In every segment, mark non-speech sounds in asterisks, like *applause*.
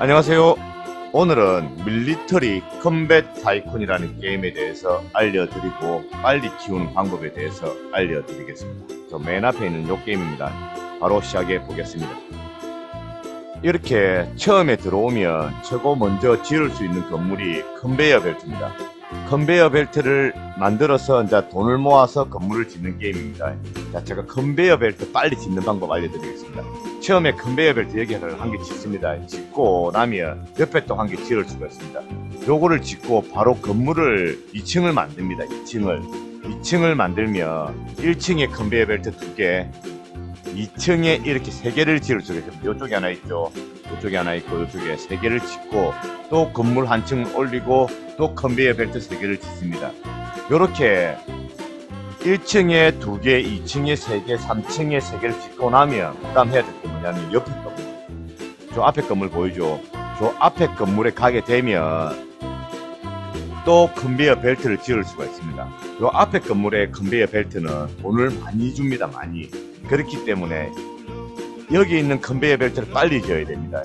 안녕하세요. 오늘은 밀리터리 컴뱃 타이쿤이라는 게임에 대해서 알려드리고 빨리 키우는 방법에 대해서 알려드리겠습니다. 저 맨 앞에 있는 이 게임입니다. 바로 시작해 보겠습니다. 이렇게 처음에 들어오면 최고 먼저 지을 수 있는 건물이 컨베이어 벨트입니다. 컨베이어 벨트를 만들어서 이제 돈을 모아서 건물을 짓는 게임입니다. 자, 제가 컨베이어 벨트 빨리 짓는 방법 알려드리겠습니다. 처음에 컨베이어 벨트 여기를 한 개 짓습니다. 짓고 나면 옆에 또 한 개 지을 수가 있습니다. 요거를 짓고 바로 건물을 2층을 만듭니다. 2층을. 2층을 만들면 1층에 컨베이어 벨트 두 개, 2층에 이렇게 세 개를 지을 수가 있습니다. 요쪽에 하나 있죠. 요쪽에 하나 있고 요쪽에 세 개를 짓고 또 건물 한 층 올리고 또 컨베이어 벨트 세 개를 짓습니다. 요렇게 1층에 두 개, 2층에 세 개, 3층에 세 개를 짓고 나면 그다음 해야 될 게 뭐냐면 옆에 건물. 저 앞에 건물 보이죠? 저 앞에 건물에 가게 되면 또 컨베이어 벨트를 지을 수가 있습니다. 요 앞에 건물의 컨베이어 벨트는 돈을 많이 줍니다. 많이. 그렇기 때문에 여기 있는 컨베이어 벨트를 빨리 지어야 됩니다.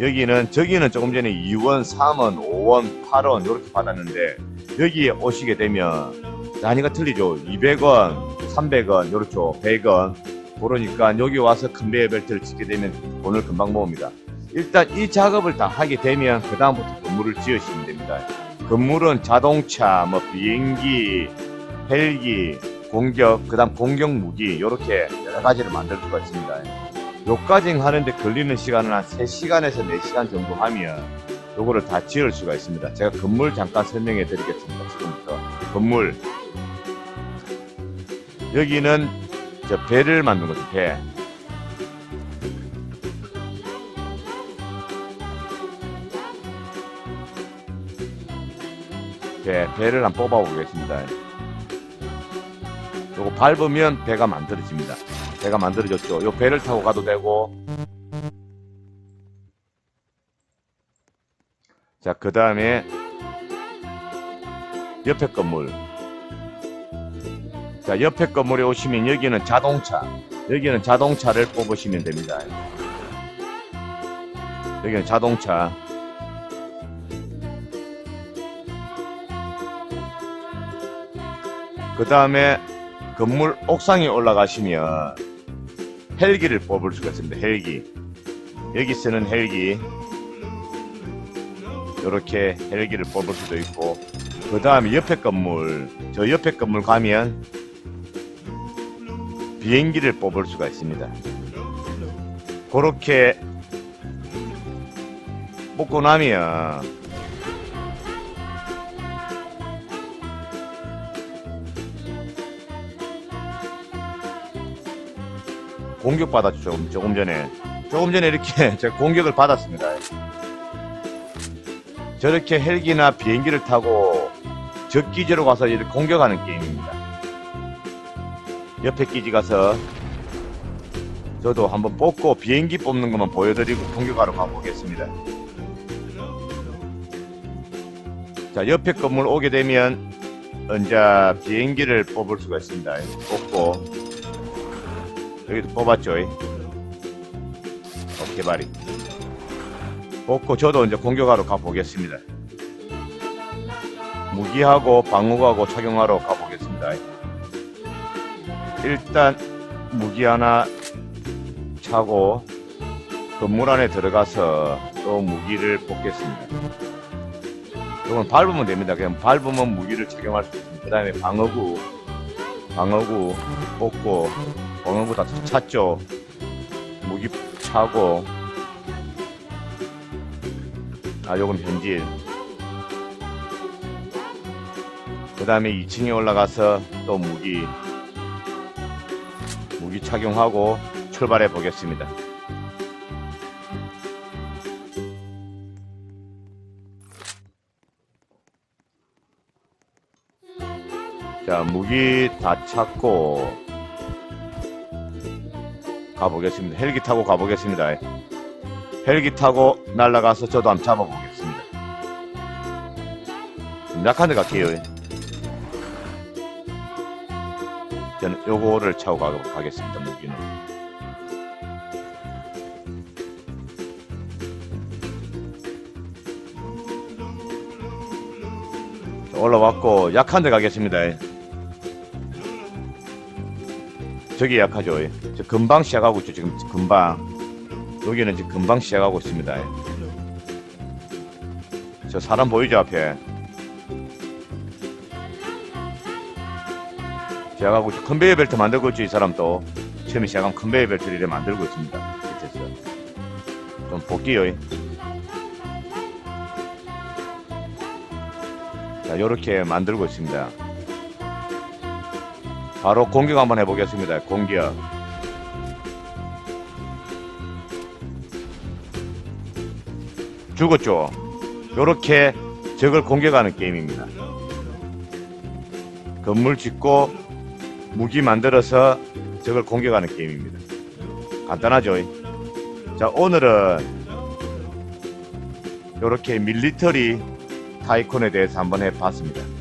여기는 저기는 조금 전에 2원, 3원, 5원, 8원 이렇게 받았는데 여기에 오시게 되면 단위가 틀리죠. 200원, 300원, 요렇죠. 100원. 그러니까 여기 와서 컨베이어 벨트를 짓게 되면 돈을 금방 모읍니다. 일단 이 작업을 다 하게 되면 그 다음부터 건물을 지으시면 됩니다. 건물은 자동차, 뭐 비행기, 헬기, 공격, 그 다음 공격 무기 이렇게 여러 가지를 만들 수가 있습니다. 요까지 하는데 걸리는 시간은 한 3시간에서 4시간 정도 하면 요거를 다 지을 수가 있습니다. 제가 건물 잠깐 설명해 드리겠습니다. 지금부터. 건물. 여기는 저 배를 만든 거죠, 배. 배, 배를 한번 뽑아 보겠습니다. 요거 밟으면 배가 만들어집니다. 배가 만들어졌죠. 요 배를 타고 가도 되고. 자, 그 다음에 옆에 건물. 자, 옆에 건물에 오시면 여기는 자동차. 여기는 자동차를 뽑으시면 됩니다. 여기는 자동차. 그 다음에 건물 옥상에 올라가시면 헬기를 뽑을 수가 있습니다. 헬기. 여기 쓰는 헬기. 이렇게 헬기를 뽑을 수도 있고, 그 다음에 옆에 건물, 저 옆에 건물 가면 비행기를 뽑을 수가 있습니다. 그렇게 뽑고 나면 공격받았죠 조금, 조금 전에. 조금 전에 이렇게 *laughs* 제가 공격을 받았습니다. 저렇게 헬기나 비행기를 타고 적 기지로 가서 이렇게 공격하는 게임입니다. 옆에 기지 가서 저도 한번 뽑고 비행기 뽑는 것만 보여드리고 공격하러 가보겠습니다. 자 옆에 건물 오게 되면 이제 비행기를 뽑을 수가 있습니다. 뽑고 여기도 뽑았죠. 어깨발이. 뽑고 저도 이제 공격하러 가보겠습니다. 무기하고 방어구하고 착용하러 가보겠습니다. 일단 무기 하나 차고 건물 안에 들어가서 또 무기를 뽑겠습니다. 이건 밟으면 됩니다. 그냥 밟으면 무기를 착용할 수 있습니다. 그 다음에 방어구, 방어구 뽑고 방어구 다 찼죠. 무기 차고. 아, 요건 변질. 그 다음에 2층에 올라가서 또 무기, 무기 착용하고 출발해 보겠습니다. 자, 무기 다 찾고 가보겠습니다. 헬기 타고 가보겠습니다. 헬기 타고 날아가서 저도 한번 잡아보겠습니다. 약한 데 갈게요. 저는 요거를 차고 가, 가겠습니다. 무기는. 올라왔고 약한 데 가겠습니다. 저기 약하죠. 저 금방 시작하고 있죠. 지금 금방. 여기는 지금 금방 시작하고 있습니다. 저 사람 보이죠 앞에? 시작하고 있죠. 컨베이어 벨트 만들고 있죠 이 사람 또. 처음에 시작한 컨베이어 벨트를 이렇게 만들고 있습니다. 밑에서. 좀 볼게요. 자, 요렇게 만들고 있습니다. 바로 공격 한번 해보겠습니다. 공격. 죽었죠? 요렇게 적을 공격하는 게임입니다. 건물 짓고 무기 만들어서 적을 공격하는 게임입니다. 간단하죠? 자, 오늘은 요렇게 밀리터리 타이콘에 대해서 한번 해봤습니다.